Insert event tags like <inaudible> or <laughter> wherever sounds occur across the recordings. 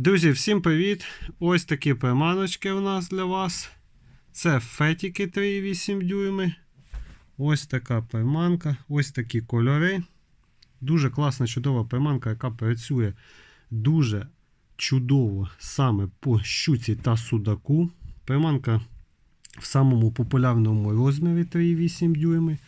Друзі, всім привіт! Ось такі приманочки у нас для вас. Це фетіки 3,8 дюйми. Ось така приманка, ось такі кольори. Дуже класна, чудова приманка, яка працює дуже чудово саме по щуці та судаку. Приманка в самому популярному розмірі 3,8 дюйми.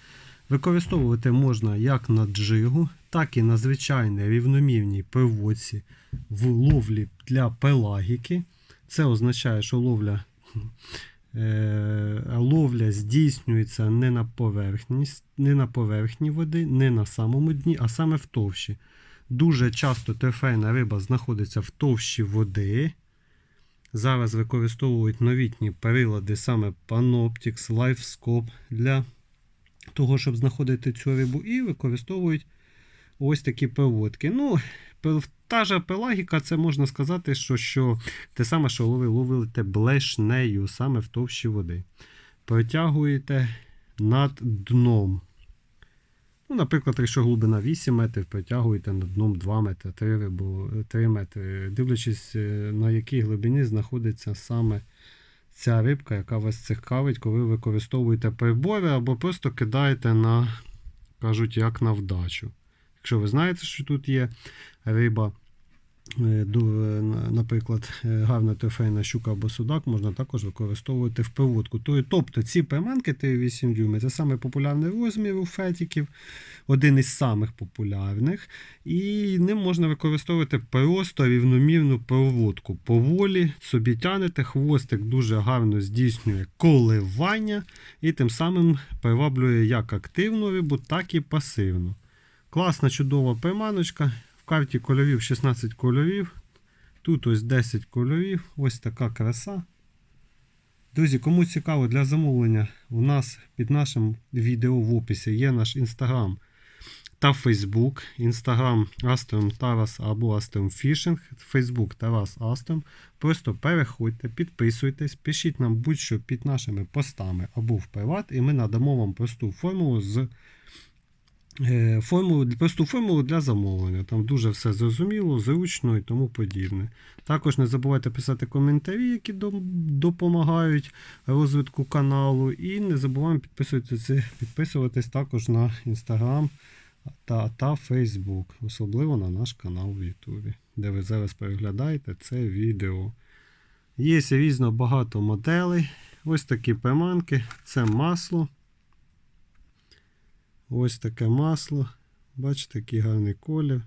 Використовувати можна як на джигу, так і на звичайній рівномірній проводці в ловлі для пелагіки. Це означає, що ловля, <laughs> е, ловля здійснюється не на, поверхні, не на поверхні води, не на самому дні, а саме в товщі. Дуже часто трофейна риба знаходиться в товщі води. Зараз використовують новітні прилади, саме Panoptix, LifeScope для того, щоб знаходити цю рибу, і використовують ось такі проводки. Ну, та ж пелагіка, це можна сказати, що, що те саме, що ви ловите блешнею саме в товщі води. Протягуєте над дном. Ну, наприклад, якщо глибина 8 метрів, протягуєте над дном 2 метри, 3, рибу, 3 метри, дивлячись, е, на якій глибині знаходиться саме ця рибка, яка вас цікавить, коли ви використовуєте прибори або просто кидаєте на, кажуть, як на вдачу. Якщо ви знаєте, що тут є риба, наприклад, е, гарна трофейна щука або судак, можна також використовувати в проводку. Тобто ці приманки 3,8 дюйми це саме популярний розмір у фетіків, один із самих популярних. І ним можна використовувати просто рівномірну проводку. Поволі собі тянете, хвостик дуже гарно здійснює коливання і тим самим приваблює як активну рибу, так і пасивну. Класна, чудова приманочка. В карті кольорів 16 кольорів. Тут ось 10 кольорів. Ось така краса. Друзі, кому цікаво для замовлення, у нас під нашим відео в описі є наш інстаграм та Фейсбук. Інстаграм Астром Тарас або Астром Фішинг. Фейсбук Тарас Астром. Просто переходьте, підписуйтесь, пишіть нам будь-що під нашими постами або в приват, і ми надамо вам просту формулу з формулу, просту формулу для замовлення. Там дуже все зрозуміло, зручно і тому подібне. Також не забувайте писати коментарі, які допомагають розвитку каналу. І не забуваємо підписуватися, підписуватись також на інстаграм та, та Facebook, особливо на наш канал в Ютубі, де ви зараз переглядаєте це відео. Є різно багато моделей. Ось такі приманки. Це масло. Ось таке масло. Бачите, який гарний колір.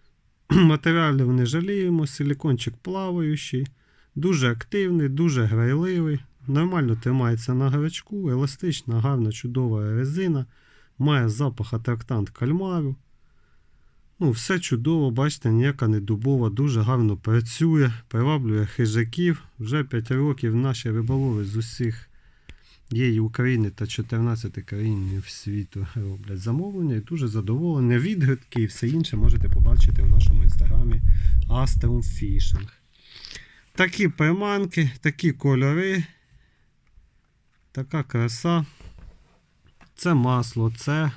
<clears throat> Матеріалів не жаліємо, силікончик плаваючий, дуже активний, дуже грайливий. Нормально тримається на грачку, еластична, гарна, чудова резина. Має запах атрактант кальмару. Ну, все чудово, бачите, ніяка не дубова, дуже гарно працює, приваблює хижаків. Вже 5 років наші риболови з усіх є і України та 14 країн світу роблять замовлення і дуже задоволені. Відгадки і все інше можете побачити в нашому інстаграмі Astrum Fishing. Такі приманки, такі кольори, така краса. Це масло, це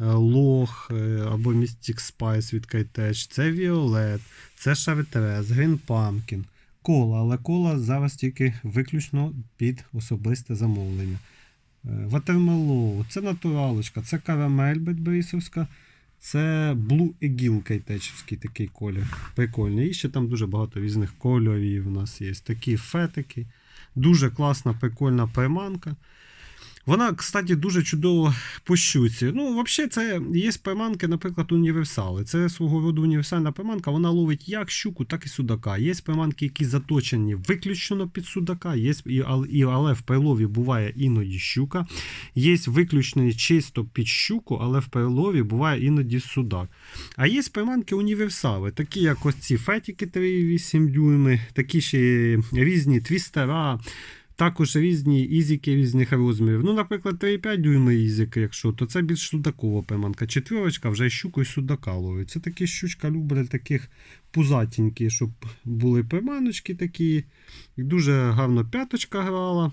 е, лох е, або Mystic Spice від Kitech, це Violet, це Шартрез, Green Pumpkin, кола, але кола зараз тільки виключно під особисте замовлення. Ватермелоу, це натуралочка, це карамель бетбрісовська, це Blue Eagle кайтечівський такий колір. Прикольний. І ще там дуже багато різних кольорів у нас є. Такі фетики. Дуже класна, прикольна приманка. Вона, кстати, дуже чудово по щуці. Ну, взагалі, це є приманки, наприклад, універсали. Це свого роду універсальна приманка. Вона ловить як щуку, так і судака. Є приманки, які заточені виключно під судака, є, і, але- в прилові буває іноді щука. Є виключно чисто під щуку, але в прилові буває іноді судак. А є приманки універсали, такі як ось ці фетіки 3,8 дюйми, такі ще різні твістера. Також різні ізіки різних розмірів. Ну, наприклад, 3,5 дюйми ізик, якщо, то це більш судакова приманка. Четверочка вже щуку і судака ловить. Це такі щучка люблять таких пузатенькі, щоб були приманочки такі. І дуже гарно п'яточка грала.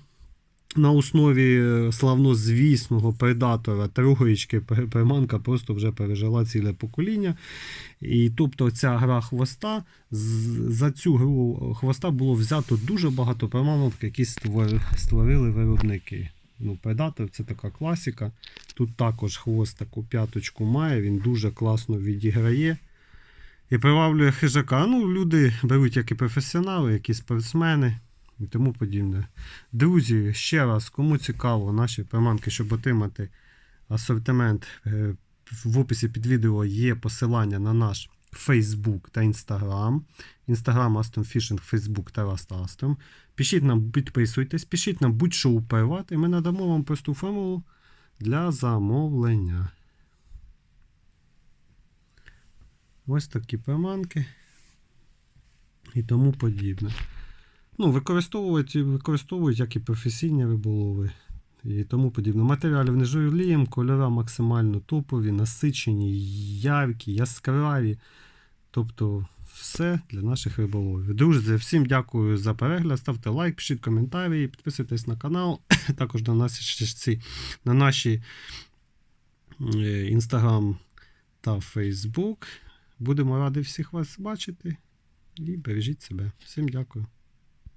На основі е, славнозвісного предатора троєчки приманка просто вже пережила ціле покоління. І тобто ця гра хвоста, за цю гру хвоста було взято дуже багато приманок, які створили виробники. Ну, Предатор це така класика. Тут також хвост таку п'яточку має, він дуже класно відіграє. І приваблює хижака. Ну, люди беруть як і професіонали, як і спортсмени і тому подібне. Друзі, ще раз, кому цікаво наші приманки, щоб отримати асортимент, е, в описі під відео є посилання на наш Facebook та Instagram. Instagram Aston Fishing, Facebook Terrast Aston. Пишіть нам, підписуйтесь, пишіть нам будь-що у приват, і ми надамо вам просту формулу для замовлення. Ось такі приманки і тому подібне. Ну, використовують, використовують як і професійні риболови і тому подібне. Матеріалів не жаліємо, кольори максимально топові, насичені, яркі, яскраві. Тобто все для наших риболовів. Друзі, всім дякую за перегляд. Ставте лайк, пишіть коментарі, підписуйтесь на канал, <coughs> також на наші, на наші інстаграм та Фейсбук. Будемо раді всіх вас бачити і бережіть себе. Всім дякую.